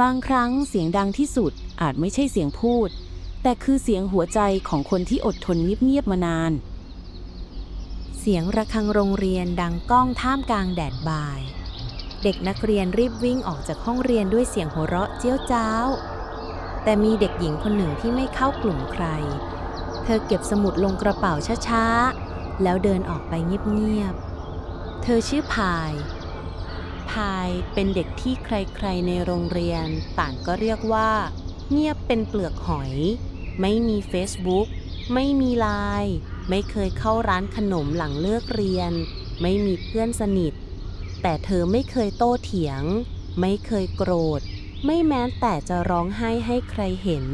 บางครั้งเสียงดังที่สุดอาจไม่ใช่เสียงพูด แต่คือเสียงหัวใจของคนที่อดทนเงียบๆมานาน เสียงระฆังโรงเรียนดังก้องท่ามกลางแดดบ่าย เด็กนักเรียนรีบวิ่งออกจากห้องเรียนด้วยเสียงหัวเราะเจี้ยวจ้าว แต่มีเด็กหญิงคนหนึ่งที่ไม่เข้ากลุ่มใคร เธอเก็บสมุดลงกระเป๋าช้าๆ แล้วเดินออกไปเงียบๆ เธอชื่อพาย พายเป็นเด็กที่ใครๆในโรงเรียนต่างก็เรียกว่า เงียบเป็นเปลือกหอย ไม่มี Facebook ไม่มีไลน์ไม่เคยเข้าร้านขนมหลังเลิกเรียน ไม่มีเพื่อนสนิท แต่เธอไม่เคยโต้เถียง ไม่เคยโกรธ ไม่แม้แต่จะร้องไห้ให้ใครเห็น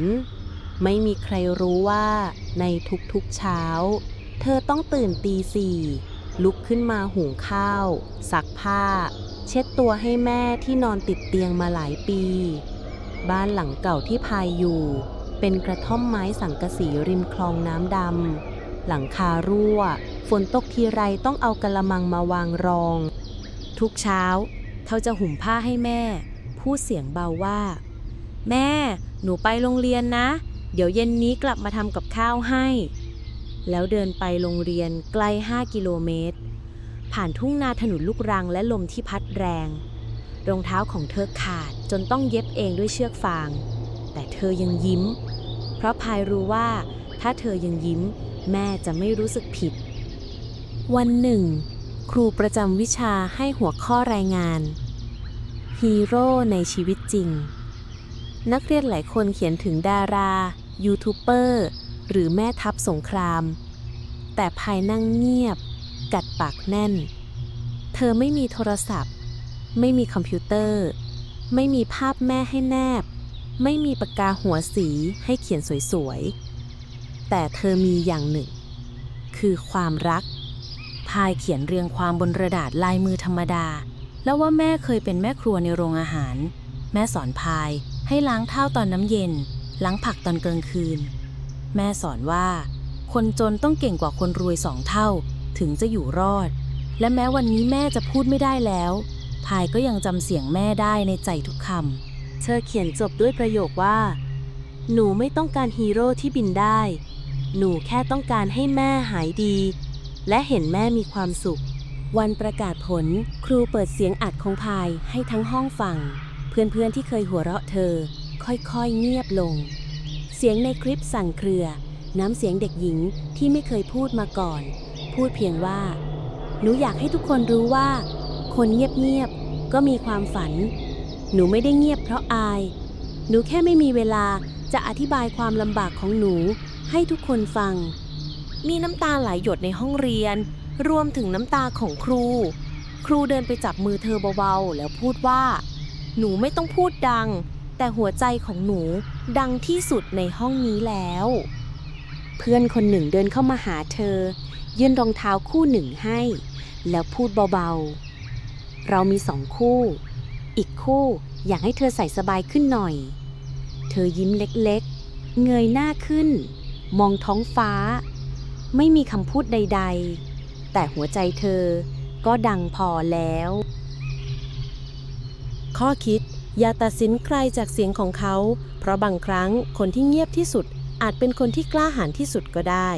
ไม่มีใครรู้ว่า ในทุกๆเช้า เธอต้องตื่นตีสี่ลุกขึ้นมาหุงข้าว ซักผ้า เช็ดตัวให้แม่ที่นอนติดเตียงมาหลายปี บ้านหลังเก่าที่พายอยู่ เป็นกระท่อมไม้สังกะสีริมคลองน้ำดำ หลังคารั่ว ฝนตกทีไรต้องเอากระมังมาวางรอง ทุกเช้า เขาจะหุ่มผ้าให้แม่ พูดเสียงเบาว่า แม่ หนูไปโรงเรียนนะ เดี๋ยวเย็นนี้กลับมาทำกับข้าวให้ แล้วเดินไปโรงเรียนไกล5กิโลเมตร ผ่านทุ่งนาถนนลูกรังและลมที่พัดแรง รองเท้าของเธอขาดจนต้องเย็บเองด้วยเชือกฟาง แต่เธอยังยิ้ม เพราะพายรู้ว่า ถ้าเธอยังยิ้ม แม่จะไม่รู้สึกผิด วันหนึ่ง ครูประจำวิชาให้หัวข้อรายงาน ฮีโร่ในชีวิตจริง นักเรียนหลายคนเขียนถึงดารา ยูทูบเบอร์ หรือแม่ทัพสงคราม แต่ภายนั่งเงียบ กัดปากแน่น เธอไม่มีโทรศัพท์ ไม่มีคอมพิวเตอร์ ไม่มีภาพแม่ให้แนบ ไม่มีปากกาหัวสีให้เขียนสวยๆ แต่เธอมีอย่างหนึ่ง คือความรัก พายเขียนเรียงความบนกระดาษลายมือธรรมดา แล้วว่าแม่เคยเป็นแม่ครัวในโรงอาหาร แม่สอนพายให้ล้างเท้าตอนน้ำเย็น ล้างผักตอนกลางคืน แม่สอนว่า คนจนต้องเก่งกว่าคนรวยสองเท่า ถึงจะอยู่รอด และแม้วันนี้แม่จะพูดไม่ได้แล้วพายก็ยังจำเสียงแม่ได้ในใจทุกคำ เธอเขียนจบด้วยประโยคว่า หนูไม่ต้องการฮีโร่ที่บินได้ หนูแค่ต้องการให้แม่หายดี และเห็นแม่มีความสุข วันประกาศผลครูเปิดเสียงอัดของพายให้ทั้งห้องฟัง เพื่อนๆที่เคยหัวเราะเธอ ค่อยๆเงียบลง เสียงในคลิปสั่นเครือ น้ำเสียงเด็กหญิงที่ไม่เคยพูดมาก่อน พูดเพียงว่า หนูอยากให้ทุกคนรู้ว่า คนเงียบๆก็มีความฝัน หนูไม่ได้เงียบเพราะอาย หนูแค่ไม่มีเวลาจะอธิบายความลำบากของหนูให้ทุกคนฟัง มีน้ำตาไหลหยดในห้องเรียน รวมถึงน้ำตาของครู ครูเดินไปจับมือเธอเบาๆ แล้วพูดว่า หนูไม่ต้องพูดดัง แต่หัวใจของหนูดังที่สุดในห้องนี้แล้ว เพื่อนคนหนึ่งเดินเข้ามาหาเธอยื่นรองเท้าคู่หนึ่งให้ แล้วพูดเบาๆ เรามีสองคู่ อีกคู่อยากให้เธอใส่สบายขึ้นหน่อย เธอยิ้มเล็กๆ เงยหน้าขึ้น มองท้องฟ้า ไม่มีคำพูดใดๆ แต่หัวใจเธอก็ดังพอแล้ว ข้อคิดอย่าตัดสินใครจากเสียงของเขา เพราะบางครั้งคนที่เงียบที่สุดอาจเป็นคนที่กล้าหาญที่สุดก็ได้